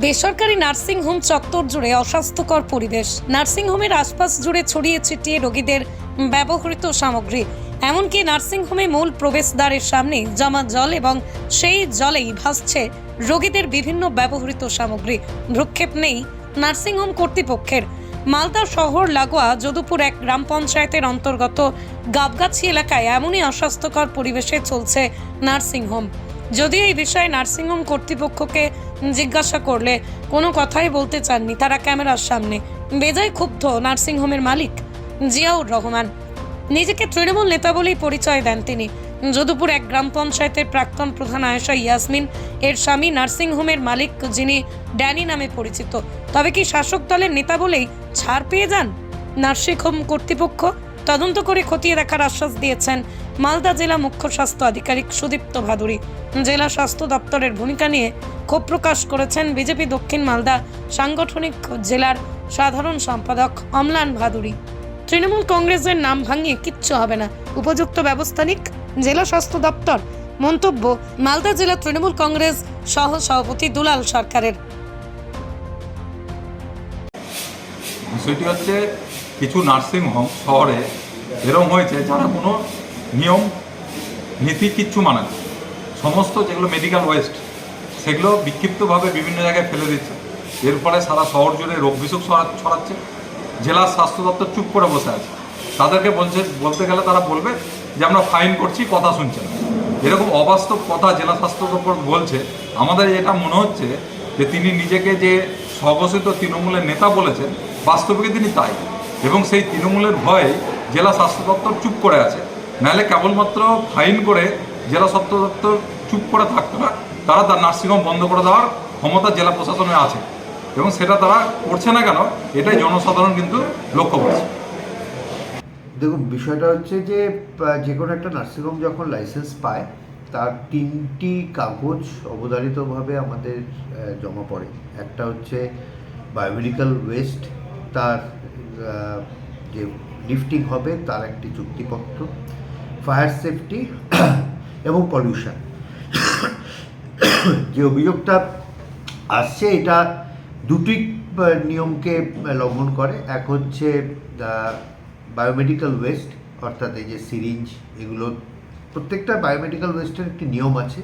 বেসরকারি নার্সিংহোম চত্বর জুড়ে অস্বাস্থ্যকর পরিবেশ। নার্সিংহোমের আশপাশ জুড়ে ছড়িয়ে ছিটিয়ে রোগীদের ব্যবহৃত সামগ্রী। এমনকি নার্সিংহোমে মূল প্রবেশদ্বারের সামনে জমা জল এবং সেই জলেই ভাসছে রোগীদের বিভিন্ন ব্যবহৃত সামগ্রী। ভ্রুক্ষেপ নেই নার্সিংহোম কর্তৃপক্ষের। মালদা শহর লাগোয়া যদুপুর এক গ্রাম পঞ্চায়েতের অন্তর্গত গাবগাছি এলাকায় এমনই অস্বাস্থ্যকর পরিবেশে চলছে নার্সিংহোম যদিও এই বিষয়ে নার্সিংহোম কর্তৃপক্ষকে জিজ্ঞাসা করলে, কোনো কথাই বলতে চাননি তারা ক্যামেরার সামনে। বেজায় ক্ষুব্ধ নার্সিংহোমের মালিক, জিয়াউর রহমান। নিজেকে তৃণমূল নেতা বলেই পরিচয় দেন তিনি। যদুপুর এক গ্রাম পঞ্চায়েতের প্রাক্তন প্রধান আয়েশা ইয়াসমিন, এর স্বামী নার্সিংহোমের মালিক যিনি ড্যানি নামে পরিচিত। তবে কি শাসক দলের নেতা বলেই ছাড় পেয়ে যান নার্সিংহোম কর্তৃপক্ষ? তদন্ত করে খতিয়ে দেখার আশ্বাস দিয়েছেন মালদা জেলা মুখ্য স্বাস্থ্য আধিকারিক সুদীপ্ত ভাদুরী। জেলা স্বাস্থ্য দপ্তরের ভূমিকা নিয়ে ক্ষোভ প্রকাশ করেছেন বিজেপি দক্ষিণ মালদা সাংগঠনিক জেলার সাধারণ সম্পাদক অমলান ভাদুরী। তৃণমূল কংগ্রেসের নাম ভাঙিয়ে কিচ্ছু হবে না। উপযুক্ত ব্যবস্থা নিক জেলা স্বাস্থ্য দপ্তর। মন্তব্য, মালদা জেলা তৃণমূল কংগ্রেস সহ সভাপতি দুলাল সরকারের। বিষয়টি হচ্ছে, কিছু নার্সিং হোম শহরে এরকম হয়েছে যারা কোনো নিয়ম, নীতি কিচ্ছু মানে সমস্ত যেগুলো মেডিকেল ওয়েস্ট সেগুলো বিক্ষিপ্তভাবে বিভিন্ন জায়গায় ফেলে দিচ্ছে। এর ফলে সারা শহর জুড়ে রোগ ছড়া- ছড়াচ্ছে। জেলার স্বাস্থ্য দপ্তর চুপ করে বসে আছে। তাদেরকে বলছে, বলতে গেলে তারা বলবে যে, আমরা ফাইন করছি, কথা শুনছে না। এরকম অবাস্তব কথা জেলা স্বাস্থ্য দপ্তর বলছে। আমাদের এটা মনে হচ্ছে যে, তিনি নিজেকে যে স্বঘোষিত তৃণমূলের নেতা বলেছেন, বাস্তবিকে তিনি তাই। এবং সেই তৃণমূলের ভয়ে জেলা স্বাস্থ্য দপ্তর চুপ করে আছে। নাহলে কেবলমাত্র ফাইন করে জেলা স্বাস্থ্য দপ্তর চুপ করে থাকতো না। তারা তার নার্সিংহোম বন্ধ করে দেওয়ার ক্ষমতা জেলা প্রশাসনে আছে এবং সেটা তারা করছে না কেন, এটাই জনসাধারণ কিন্তু লক্ষ্য করছে। দেখুন, বিষয়টা হচ্ছে যে যে কোনো একটা নার্সিংহোম যখন লাইসেন্স পায়, তার তিনটি কাগজ অবধারিতভাবে আমাদের জমা পড়ে। একটা হচ্ছে বায়োমেডিক্যাল ওয়েস্ট, তার যে লিফটিং হবে, তার একটি চুক্তিপত্র। ফায়ার সেফটি এবং পলিউশন। যে অভিযোগটা আসছে, এটা দুটি নিয়মকে লঙ্ঘন করে। এক হচ্ছে বায়োমেডিক্যাল ওয়েস্ট অর্থাৎ এই যে সিরিঞ্জ এগুলো প্রত্যেকটা বায়োমেডিক্যাল ওয়েস্টের একটি নিয়ম আছে।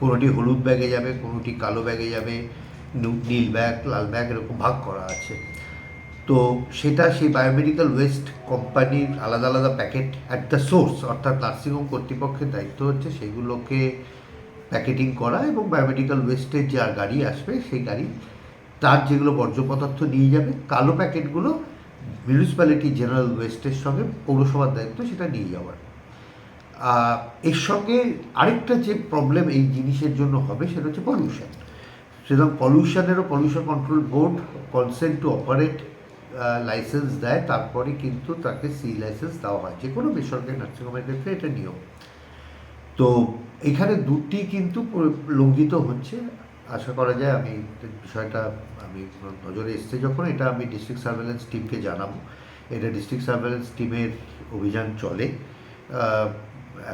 কোনোটি হলুদ ব্যাগে যাবে, কোনোটি কালো ব্যাগে যাবে নীল ব্যাগ, লাল ব্যাগ এরকম ভাগ করা আছে। তো সেটা সেই বায়োমেডিক্যাল ওয়েস্ট কোম্পানির আলাদা আলাদা প্যাকেট অ্যাট দ্য সোর্স অর্থাৎ নার্সিংহোম কর্তৃপক্ষের দায়িত্ব হচ্ছে সেগুলোকে প্যাকেটিং করা এবং বায়োমেডিক্যাল ওয়েস্টের যে গাড়ি আসবে, সেই গাড়ি তার যেগুলো বর্জ্য পদার্থ নিয়ে যাবে, কালো প্যাকেটগুলো মিউনিসিপ্যালিটি জেনারেল ওয়েস্টের সঙ্গে পৌরসভার দায়িত্ব সেটা নিয়ে যাওয়ার। এর সঙ্গে আরেকটা যে প্রবলেম এই জিনিসের জন্য হবে সেটা হচ্ছে পলিউশন সুতরাং পলিউশনেরও pollution control board consent to operate license দেয়, তারপরে কিন্তু তাকে সি লাইসেন্স দেওয়া হয়। যে কোনো বেসরকারি নার্সিংহোমের ক্ষেত্রে এটা নিয়ম। তো এখানে দুটি কিন্তু লঙ্ঘিত হচ্ছে। আশা করা যায় আমি বিষয়টা, আমি নজরে এসছে যখন, এটা আমি ডিস্ট্রিক্ট সার্ভেলেন্স টিমকে জানাব। এটা ডিস্ট্রিক্ট সার্ভেলেন্স টিমের অভিযান চলে।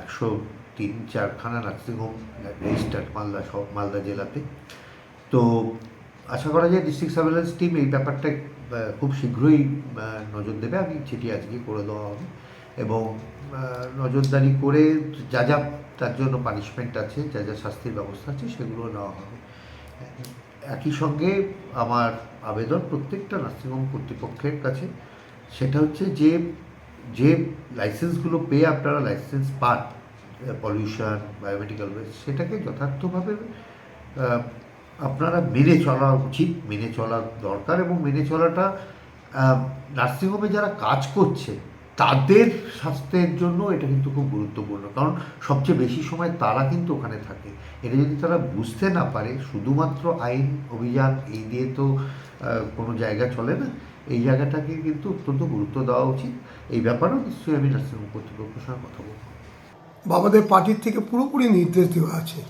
একশো তিন চারখানা নার্সিংহোম, রেজিস্টার্ড মালদা সব মালদা জেলাতে। তো আশা করা যায় ডিস্ট্রিক্ট সার্ভেলেন্স টিম এই ব্যাপারটা খুব শীঘ্রই নজর দেবে। আমি চিঠি আজকে করে দেওয়া হবে। এবং নজরদারি করে যা যা তার জন্য পানিশমেন্ট আছে, যা যা শাস্তির ব্যবস্থা আছে, সেগুলো নেওয়া হবে। একই সঙ্গে আমার আবেদন প্রত্যেকটা নার্সিংহোম কর্তৃপক্ষের কাছে। সেটা হচ্ছে যে যে লাইসেন্সগুলো পেয়ে আপনারা লাইসেন্স পান পলিউশন বায়োমেডিক্যাল ওয়েস্ট সেটাকে যথার্থভাবে আপনারা মেনে চলা উচিত, মেনে চলা দরকার এবং মেনে চলাটা নার্সিংহোমে যারা কাজ করছে, তাদের স্বাস্থ্যের জন্য এটা কিন্তু খুব গুরুত্বপূর্ণ। কারণ সবচেয়ে বেশি সময় তারা কিন্তু ওখানে থাকে। এটা যদি তারা বুঝতে না পারে, শুধুমাত্র আইন অভিযান এই দিয়ে তো কোনো জায়গা চলে না, এই জায়গাটাকে কিন্তু অত্যন্ত গুরুত্ব দেওয়া উচিত। এই ব্যাপারেও নিশ্চয়ই আমি নার্সিংহোম কর্তৃপক্ষের সঙ্গে কথা বলব। বাবাদের পার্টির থেকে পুরোপুরি নির্দেশ দেওয়া আছে।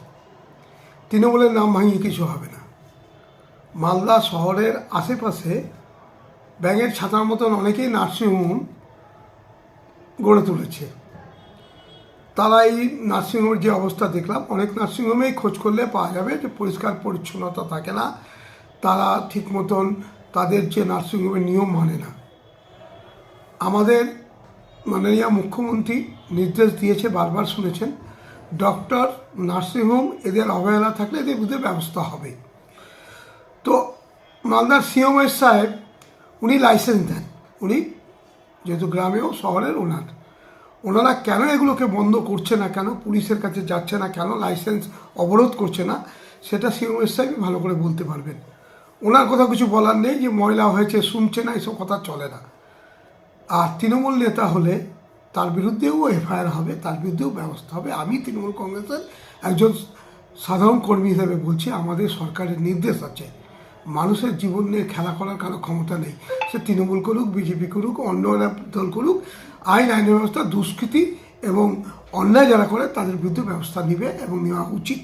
তৃণমূলের নাম ভাঙিয়ে কিছু হবে না। মালদা শহরের আশেপাশে ব্যাঙের ছাতার মতন অনেকেই নার্সিংহোম গড়ে তুলেছে। তারা এই নার্সিংহোমের যে অবস্থা দেখলাম, অনেক নার্সিংহোমেই খোঁজ করলে পাওয়া যাবে যে পরিষ্কার পরিচ্ছন্নতা থাকে না, তারা ঠিক মতন তাদের যে নার্সিংহোমের নিয়ম মানে না। আমাদের মাননীয় মুখ্যমন্ত্রী নির্দেশ দিয়েছে, বারবার শুনেছেন। ডক্টর, নার্সিংহোম, এদের অবহেলা থাকলে এদের বিরুদ্ধে ব্যবস্থা হবে। তো মালদার সিএমএস সাহেব, উনি লাইসেন্স দেন। উনি যেহেতু গ্রামেও শহরের ওনার। ওনারা কেন এগুলোকে বন্ধ করছে না কেন, পুলিশের কাছে যাচ্ছে না কেন লাইসেন্স অবরোধ করছে না, সেটা সিএমএস সাহেবই ভালো করে বলতে পারবেন। ওনার কথা কিছু বলার নেই যে ময়লা হয়েছে, শুনছে না, এসব কথা চলে না। আর তৃণমূল নেতা হলে তার বিরুদ্ধেও এফআইআর হবে তার বিরুদ্ধেও ব্যবস্থা হবে। আমি তৃণমূল কংগ্রেসের একজন সাধারণ কর্মী হিসেবে বলছি আমাদের সরকারের নির্দেশ আছে। মানুষের জীবন নিয়ে খেলা করার কারও ক্ষমতা নেই। সে তৃণমূল করুক বিজেপি করুক অন্য দল করুক আইন আইন ব্যবস্থা দুষ্কৃতি এবং অন্যায় যারা করে তাদের বিরুদ্ধে ব্যবস্থা নেবে এবং নেওয়া উচিত.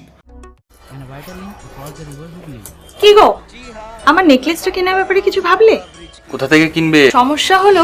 কি গো? আমার নেকলেসটা কেনার ব্যাপারে কিছু ভাবলে? কোথা থেকে কিনবে? সমস্যা হলো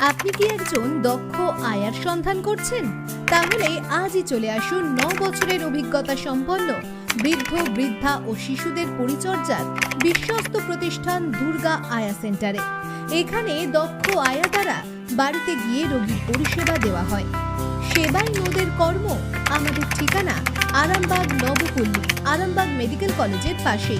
আপনি কি একজন দক্ষ আয়ার সন্ধান করছেন? তাহলে আজই চলে আসুন ন বছরের অভিজ্ঞতা সম্পন্ন বৃদ্ধ, বৃদ্ধা ও শিশুদের পরিচর্যার বিশ্বস্ত প্রতিষ্ঠান দুর্গা আয়া সেন্টারে। এখানে দক্ষ আয়া দ্বারা বাড়িতে গিয়ে রোগীর পরিষেবা দেওয়া হয়। সেবাই নদের কর্ম আমাদের ঠিকানা আরামবাগ নবপল্লী, আরামবাগ মেডিকেল কলেজের পাশেই।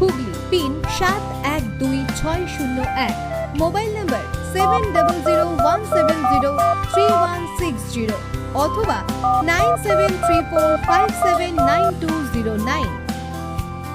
হুগলি, পিন সাত এক দুই ছয় শূন্য এক। Mobile number seven double zero one seven zero three one six zero অথবা nine seven three four five seven nine two zero nine